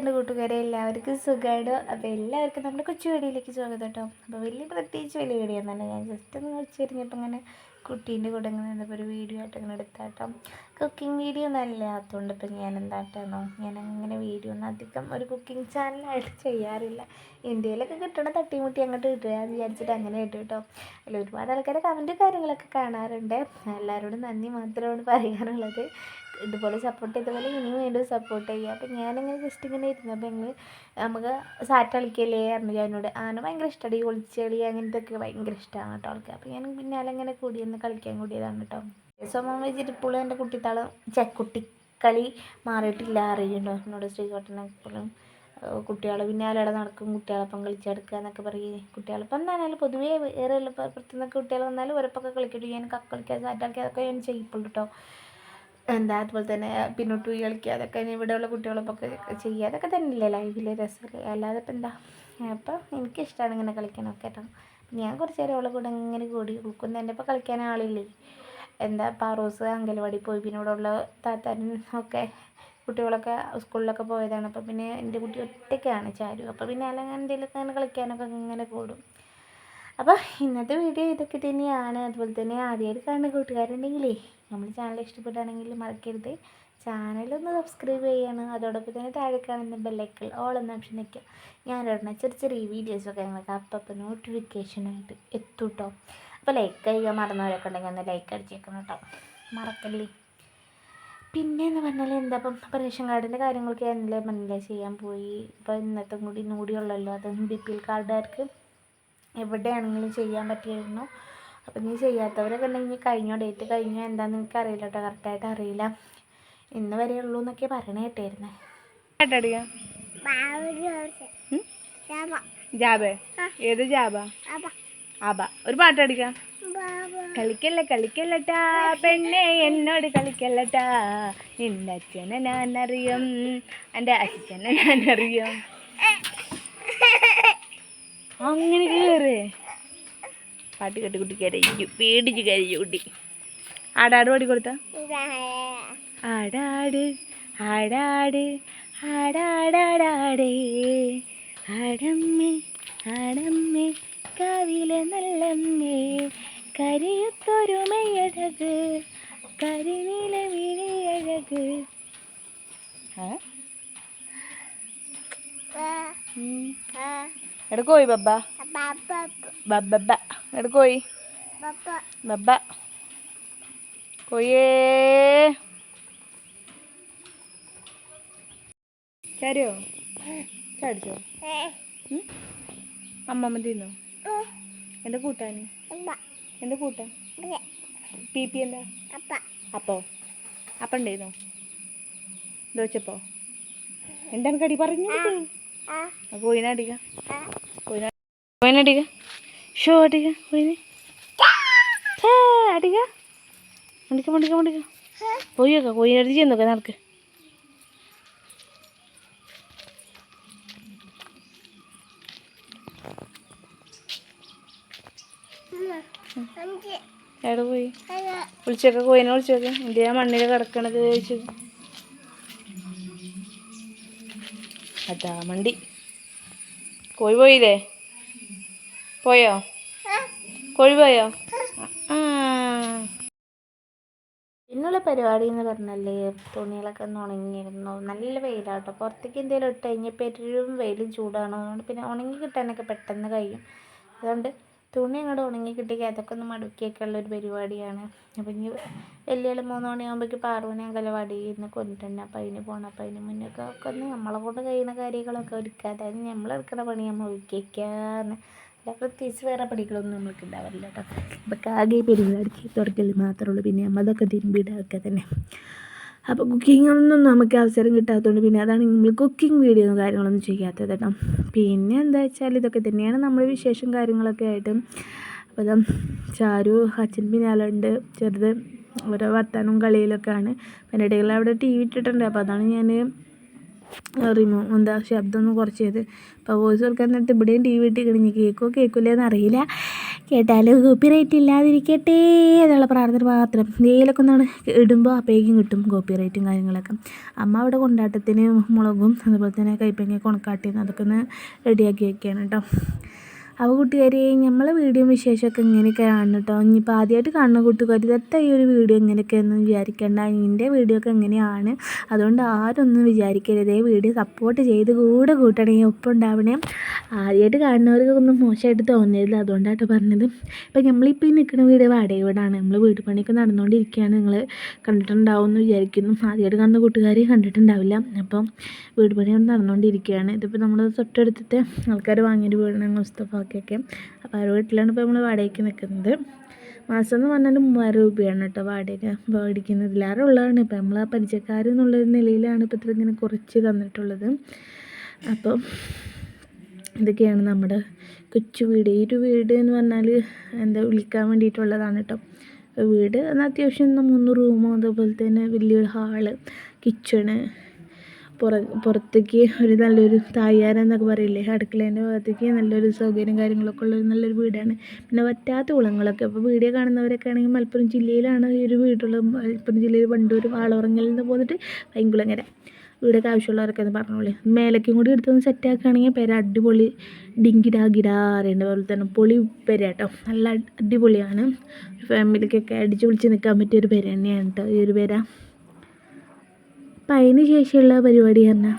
എന്തൊക്കെയുണ്ട് കൂട്ടുകാരെ എല്ലാവർക്കും സുഖമാണ് അപ്പോൾ എല്ലാവർക്കും നമ്മുടെ കൊച്ചു വീഡിയോയിലേക്ക് സ്വാഗതം കേട്ടോ. അപ്പോൾ വലിയ പ്രത്യേകിച്ച് വലിയ വീഡിയോ തന്നെ ഞാൻ ജസ്റ്റ് ഒന്ന് വെച്ചിരുന്നപ്പോൾ ഇങ്ങനെ കുട്ടീന്റെ കൂടെ ഇങ്ങനെ എന്താ ഒരു വീഡിയോ ആയിട്ട് ഇങ്ങനെ എടുത്താട്ടോ കുക്കിംഗ് വീഡിയോ ഒന്നും അല്ലാത്തതുകൊണ്ട് ഇപ്പം ഞാൻ എന്താട്ടാണോ ഞാൻ അങ്ങനെ വീഡിയോ ഒന്നും അധികം ഒരു കുക്കിംഗ് ചാനലായിട്ട് ചെയ്യാറില്ല. ഇന്ത്യയിലൊക്കെ കിട്ടണ തട്ടിമുട്ടി അങ്ങോട്ട് കിട്ടുക എന്ന് വിചാരിച്ചിട്ട് അങ്ങനെ ഇട്ടു കേട്ടോ. അതിൽ ഒരുപാട് ആൾക്കാരെ കമന്റ് കാര്യങ്ങളൊക്കെ കാണാറുണ്ട്. എല്ലാവരോടും നന്ദി മാത്രമാണ് പറയാനുള്ളത്. ഇതുപോലെ സപ്പോർട്ട് ചെയ്തപോലെ ഇനിയും വീണ്ടും സപ്പോർട്ട് ചെയ്യുക അപ്പം ഞാനിങ്ങനെ ജസ്റ്റ് ഇങ്ങനെ ഇരുന്നു. ഇരുന്നപ്പോൾ ഞങ്ങൾ നമുക്ക് സാറ്റ് കളിക്കല്ലേ പറഞ്ഞു ഞാനോട് ആന ഭയങ്കര ഇഷ്ടമാണ് ഈ ഒളിച്ചളി അങ്ങനത്തെ ഒക്കെ ഭയങ്കര ഇഷ്ടമാണ് കേട്ടോ ആൾക്ക്. അപ്പോൾ ഞാൻ പിന്നാലെ കൂടി കൂടിയെന്ന് കളിക്കാൻ കൂടിയതാണ് കേട്ടോ. സ്വന്തം വെച്ചിട്ട് ഇപ്പോഴും എന്റെ കുട്ടിത്താളം ചെക്കുട്ടി കളി മാറിയിട്ടില്ല അറിയുന്നുണ്ടോ? എന്നോട് ശ്രീകോട്ടനെ ഇപ്പോഴും കുട്ടികൾ പിന്നാലെ നടക്കും. കുട്ടികളൊപ്പം കളിച്ചെടുക്കുക എന്നൊക്കെ പറയും. കുട്ടികളൊപ്പം എന്തായാലും പൊതുവേ വേറെ പുറത്തുനിന്നൊക്കെ കുട്ടികൾ വന്നാലും ഒരപ്പൊക്കെ കളിക്കട്ടെ. ഞാൻ കക്കളിക്കാൻ കളിക്കുക സാറ്റ് കളിക്കുക അതൊക്കെ ഞാൻ ചെയ്യിപ്പുള്ളൂ കേട്ടോ. എന്താ അതുപോലെ തന്നെ പിന്നോട്ട് പോയി കളിക്കുക അതൊക്കെ ഇവിടെയുള്ള കുട്ടികളൊക്കെ ചെയ്യുക അതൊക്കെ തന്നെയല്ലേ ലൈവിലെ രസമല്ലേ? അല്ലാതെ ഇപ്പം എന്താ? അപ്പം എനിക്കിഷ്ടമാണ് ഇങ്ങനെ കളിക്കാനൊക്കെ കേട്ടോ ഞാൻ കുറച്ച് നേരം അവളെ കൂടെ ഇങ്ങനെ കൂടി കുക്കുന്ന എന്റെ ഇപ്പോൾ കളിക്കാൻ ആളില്ലേ? എന്താ പാറൂസ് അങ്കലവാടി പോയി പിന്നെ ഇവിടെ ഉള്ള താത്താനും ഒക്കെ കുട്ടികളൊക്കെ സ്കൂളിലൊക്കെ പോയതാണ്. അപ്പോൾ പിന്നെ എന്റെ കുട്ടി ഒറ്റയ്ക്കാണ് ചാരു. അപ്പോൾ പിന്നെ അല്ലെങ്കിൽ എന്തെങ്കിലുമൊക്കെ അങ്ങനെ കളിക്കാനൊക്കെ ഇങ്ങനെ കൂടും. അപ്പോൾ ഇന്നത്തെ വീഡിയോ ഇതൊക്കെ തന്നെയാണ്. അതുപോലെ തന്നെ ആദ്യമായിട്ട് കാണുന്ന കൂട്ടുകാരുണ്ടെങ്കിലേ നമ്മുടെ ചാനൽ ഇഷ്ടപ്പെട്ടാണെങ്കിൽ മറക്കരുത്. ചാനലൊന്ന് സബ്സ്ക്രൈബ് ചെയ്യണം. അതോടൊപ്പം തന്നെ താഴെ കാണുന്ന ബെല്ലൈക്കൽ ഓൾ എന്ന ഓപ്ഷൻ നിൽക്കുക ഞാനിടുന്ന ചെറിയ ചെറിയ വീഡിയോസൊക്കെ ഞങ്ങൾക്ക് അപ്പം നോട്ടിഫിക്കേഷനായിട്ട് എത്തും കേട്ടോ അപ്പോൾ ലൈക്ക് ചെയ്യുക മറന്നവരൊക്കെ ഉണ്ടെങ്കിൽ ഒന്ന് ലൈക്ക് അടിച്ചേക്കണം കേട്ടോ. മറക്കല്ലേ? പിന്നെ എന്ന് പറഞ്ഞാൽ എന്താ ഇപ്പം ഇപ്പം റേഷൻ കാർഡിന്റെ കാര്യങ്ങളൊക്കെ എന്നല്ലേ പറഞ്ഞില്ലേ ചെയ്യാൻ പോയി. ഇപ്പോൾ ഇന്നത്തെ കൂടി നൂടിയുള്ളല്ലോ അത് ബി പി എൽ കാർഡുകാർക്ക് എവിടെയാണെങ്കിലും ചെയ്യാൻ പറ്റിയിരുന്നു അപ്പം നീ ചെയ്യാത്തവരൊക്കെ ഉണ്ടെങ്കിൽ കഴിഞ്ഞോ? ഡേറ്റ് കഴിഞ്ഞോ? എന്താണെന്ന് എനിക്ക് അറിയില്ല കേട്ടോ കറക്റ്റായിട്ട് അറിയില്ല. ഇന്ന് വരെ ഉള്ളൂ എന്നൊക്കെ പറയണ കേട്ടായിരുന്നേ ജാബേ. ഏത് ഒരു പാട്ട് അടിക്കാം കളിക്കല്ല കളിക്കല്ലട്ടാ. പെണ്ണെ എന്നോട് കളിക്കല്ലട്ടാ. നിന്റെ അച്ഛനെ ഞാൻ അറിയും എന്റെ അച്ഛനെ ഞാൻ പാട്ട് കേട്ട് കുട്ടി കരയിക്കും. പേടിച്ച് കരയിച്ചു കുട്ടി. ആടാട് പാടി കൊടുത്ത? ആടാട് ആടാട് ആടാടാടാടേ. ആടമ്മേ ആടമ്മേ കാവിലെ നല്ലമ്മേ. കരിയുത്തൊരുമയഴക് കരിനില വിഴിയഴക് എടുക്കോയി ബബ്ബ ബബ്ബ. എടുക്കോയി ബബ്ബ. കോയേ ചാരിയോ? ചാടിച്ചോ? അമ്മമ്മ തിന്നോ? എന്റെ കൂട്ടാന്? എന്റെ കൂട്ടാൻ? പി പി എന്താ? അപ്പോ? അപ്പം ഉണ്ടായിരുന്നോ? ദോശപ്പോ? എന്താണ് കടി? പറഞ്ഞു കോയിനടിക്ക കോയിന കോയിനടിക്ക ഷോ അടിക്ക കോയിന് അടിക്ക. മണ്ടിക്ക മണ്ടിക്ക മണ്ടിക്ക. പോയൊക്കെ കോയിനടുത്ത് ചെന്നൊക്കെ നടക്ക്. എവിടെ പോയി? വിളിച്ചൊക്കെ കോയിനെ വിളിച്ചോക്കെ. എന്തിനാ മണ്ണിൽ കിടക്കണത് ചോദിച്ചത് അതാ മണ്ടി. കോഴി പോയില്ലേ? പോയോ? കോഴി ഇന്നുള്ള പരിപാടി എന്ന് പറഞ്ഞല്ലേ തുണികളൊക്കെ ഒന്ന് ഉണങ്ങിയിരുന്നു. നല്ല വെയിലാട്ടോ. പുറത്തേക്ക് എന്തെങ്കിലും ഇട്ട് കഴിഞ്ഞാൽ ഏറ്റവും വെയിലും ചൂടാണ്. അതുകൊണ്ട് പിന്നെ ഉണങ്ങി കിട്ടാനൊക്കെ പെട്ടെന്ന് കഴിയും. അതുകൊണ്ട് തുണി അങ്ങോട്ട് ഉണങ്ങി കിട്ടിയ അതൊക്കെ ഒന്ന് മടുക്കിയൊക്കെ ഉള്ള ഒരു പരിപാടിയാണ്. അപ്പം ഇനി വലിയ മൂന്ന് മണിയാകുമ്പോഴേക്ക് പാറുവിനെ അങ്കലവാടിയിൽ നിന്ന് കൊണ്ടിട്ടുണ്ട് അപ്പം അതിന് പോകണം അപ്പം അതിന് മുന്നൊക്കെ ഒക്കെ ഒന്ന് നമ്മളെ കൊണ്ട് കഴിയുന്ന കാര്യങ്ങളൊക്കെ നമ്മൾ എടുക്കുന്ന പണി നമ്മൾ ഒരുക്കിക്കാന്ന് പ്രത്യേകിച്ച് വേറെ പണികളൊന്നും നമ്മൾക്ക് ഉണ്ടാവില്ല കേട്ടോ നമുക്ക് ആകെ പെരുന്നാടിക്ക് തുടക്കൽ മാത്രമേ ഉള്ളൂ. പിന്നെ നമ്മളതൊക്കെ തിരുമ്പിയിടൊക്കെ തന്നെ. അപ്പോൾ കുക്കിങ്ങൊന്നും നമുക്ക് അവസരം കിട്ടാത്തതുകൊണ്ട് പിന്നെ അതാണ് നമ്മൾ കുക്കിംഗ് വീഡിയോ കാര്യങ്ങളൊന്നും ചെയ്യാത്തത് കേട്ടോ പിന്നെ എന്താ വെച്ചാൽ ഇതൊക്കെ തന്നെയാണ് നമ്മൾ വിശേഷം കാര്യങ്ങളൊക്കെ ആയിട്ട്. അപ്പോൾ ചാരു അച്ഛൻ പിന്നാലുണ്ട് ചെറുത് ഓരോ വർത്താനവും കളിയിലൊക്കെയാണ് പിന്നെ ഇടയിൽ അവിടെ ടി വി ഇട്ടിട്ടുണ്ട്. അപ്പോൾ അതാണ് ഞാൻ റിമോ എന്താ ശബ്ദം ഒന്ന് കുറച്ച് ചെയ്ത് അപ്പോൾ വോയിസ് കൊടുക്കാൻ നേരത്തെ ഇവിടെയും ടി വി ഇട്ട് കഴിഞ്ഞ് കേൾക്കുമോ കേൾക്കില്ലെന്ന് അറിയില്ല കേട്ടാലും കോപ്പി കോപ്പിറൈറ്റ് ഇല്ലാതിരിക്കട്ടെ എന്നുള്ള പ്രാർത്ഥന മാത്രം. എന്തെങ്കിലുമൊക്കെ ഒന്നാണ് ഇടുമ്പോൾ അപ്പേക്കും കിട്ടും കോപ്പി കോപ്പിറൈറ്റും കാര്യങ്ങളൊക്കെ. അമ്മ അവിടെ കൊണ്ടാട്ടത്തിന് മുളകും അതുപോലെ തന്നെ കൈപ്പങ്ങ കൊണക്കാട്ടിന്ന് അതൊക്കെ ഒന്ന് റെഡിയാക്കി വെക്കുകയാണ് കേട്ടോ. അപ്പോൾ കൂട്ടുകാരെ നമ്മളെ വീഡിയോ വിശേഷമൊക്കെ ഇങ്ങനെയൊക്കെ ആണ് കേട്ടോ ഇനിയിപ്പോൾ ആദ്യമായിട്ട് കാണുന്ന കൂട്ടുകാർ ഇതൊക്കെ ഈ ഒരു വീഡിയോ ഇങ്ങനെയൊക്കെയൊന്നും വിചാരിക്കേണ്ട. എന്റെ വീഡിയോ ഒക്കെ എങ്ങനെയാണ് അതുകൊണ്ട് ആരൊന്നും വിചാരിക്കരുത്. വീഡിയോ സപ്പോർട്ട് ചെയ്ത് കൂടെ കൂട്ടണമെങ്കിൽ ഒപ്പം ഉണ്ടാവണേ. ആദ്യമായിട്ട് കാണുന്നവർക്ക് ഒന്നും മോശമായിട്ട് തോന്നരുത്. അതുകൊണ്ടാട്ടോ പറഞ്ഞത്. ഇപ്പം നമ്മളിപ്പോൾ ഈ നിൽക്കുന്ന വീട് വാടക വീടാണ് നമ്മൾ വീട് പണിയൊക്കെ നടന്നുകൊണ്ടിരിക്കുകയാണ് നിങ്ങൾ കണ്ടിട്ടുണ്ടാവും എന്ന് വിചാരിക്കുന്നു. ആദ്യമായിട്ട് കാണുന്ന കൂട്ടുകാരെ കണ്ടിട്ടുണ്ടാവില്ല. അപ്പം വീട് പണി നടന്നുകൊണ്ടിരിക്കുകയാണ് ഇതിപ്പോൾ നമ്മൾ തൊട്ടടുത്തത്തെ ആൾക്കാർ വാങ്ങിയൊരു വീടാണ് മുസ്തഫാക്കൊക്കെ അപ്പോൾ ആ വീട്ടിലാണ് ഇപ്പോൾ നമ്മൾ വാടകയ്ക്ക് നിൽക്കുന്നത് മാസം എന്ന് പറഞ്ഞാൽ മൂവായിരം രൂപയാണ് കേട്ടോ വാടക. മേടിക്കുന്നത് എല്ലാവരും ഉള്ളതാണ്. ഇപ്പം നമ്മൾ ആ പരിചയക്കാർ എന്നുള്ളൊരു നിലയിലാണ് ഇപ്പോൾ ഇത്ര ഇങ്ങനെ കുറച്ച് തന്നിട്ടുള്ളത്. അപ്പം ഇതൊക്കെയാണ് നമ്മുടെ കൊച്ചു വീട്. ഈ ഒരു വീട് എന്ന് പറഞ്ഞാൽ എന്താ വിളിക്കാൻ വേണ്ടിയിട്ടുള്ളതാണ് കേട്ടോ. വീട് എന്നാൽ അത്യാവശ്യം മൂന്ന് റൂമും അതുപോലെ തന്നെ വലിയൊരു ഹാൾ കിച്ചണ് പുറ പുറത്തേക്ക് ഒരു നല്ലൊരു തായ്യാരം എന്നൊക്കെ പറയില്ലേ? അടുക്കളേന്റെ ഭാഗത്തേക്ക് നല്ലൊരു സൗകര്യം കാര്യങ്ങളൊക്കെ ഉള്ളൊരു നല്ലൊരു വീടാണ്. പിന്നെ വറ്റാത്ത കുളങ്ങളൊക്കെ. അപ്പോൾ വീഡിയോ കാണുന്നവരൊക്കെ ആണെങ്കിൽ മലപ്പുറം ജില്ലയിലാണ് ഈ ഒരു വീടുള്ളത്. മലപ്പുറം ജില്ലയിൽ വണ്ടൂർ വാളവറങ്ങലിൽ നിന്ന് പോന്നിട്ട് പൈങ്കുളങ്ങര വീടൊക്കെ ആവശ്യമുള്ളവരൊക്കെ ഒന്ന് പറഞ്ഞോളി. മേലേക്കും കൂടി എടുത്തൊന്ന് സെറ്റാക്കുകയാണെങ്കിൽ പേര് അടിപൊളി ഡിങ്കിടാ ഗിടാ പോലെ തന്നെ പൊളി പേര കേട്ടോ. നല്ല അടിപൊളിയാണ്. ഫാമിലിക്കൊക്കെ അടിച്ചു പൊളിച്ച് നിൽക്കാൻ പറ്റിയ ഒരു പേര് തന്നെയാണ് കേട്ടോ ഈ ഒരു പേര. അപ്പം അതിന് ശേഷമുള്ള പരിപാടി പറഞ്ഞാൽ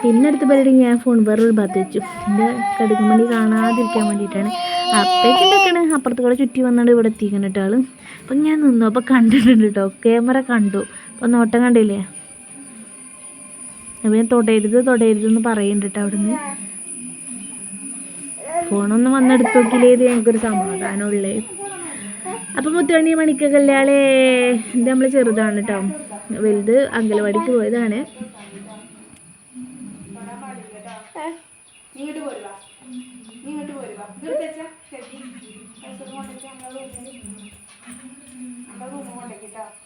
പിന്നെ അടുത്ത പരിപാടി ഞാൻ ഫോൺ വേറൊരു ഭാഗത്ത് വെച്ചു. എന്റെ കടുക്കുമണി മണി കാണാതിരിക്കാൻ വേണ്ടിയിട്ടാണ്. അപ്പേക്കുണ്ടൊക്കെയാണ് അപ്പുറത്ത് കൂടെ ചുറ്റി വന്നാണ് ഇവിടെ എത്തിക്കണം കേട്ടോ ആൾ. അപ്പം ഞാൻ നിന്നു. അപ്പോൾ കണ്ടിട്ടുണ്ട് കേട്ടോ. ക്യാമറ കണ്ടു. അപ്പോൾ നോട്ടം കണ്ടില്ലേ? അപ്പോൾ ഞാൻ തൊടരുത് തൊടരുത് എന്ന് പറയുന്നുണ്ട് കേട്ടോ അവിടുന്ന്. ഫോണൊന്നും വന്നെടുത്ത് നോക്കിയില്ലേ ഇത് ഞങ്ങൾക്കൊരു സമാധാനമുള്ളേ. അപ്പം മുത്തുമണി കല്യാളേ ഇത് നമ്മൾ ചെറുതാണ് കേട്ടോ. വലുത് അങ്കലവാടിക്ക് പോയതാണ്. റൂമിലേ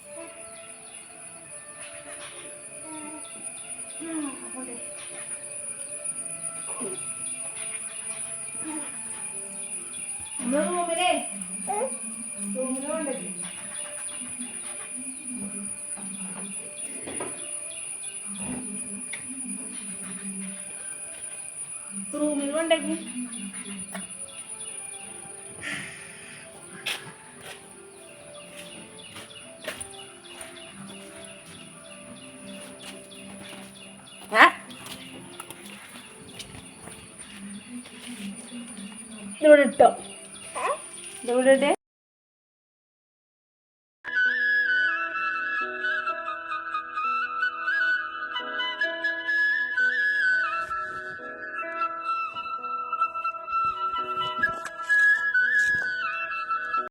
ഇവിടെ ഇട്ടോ.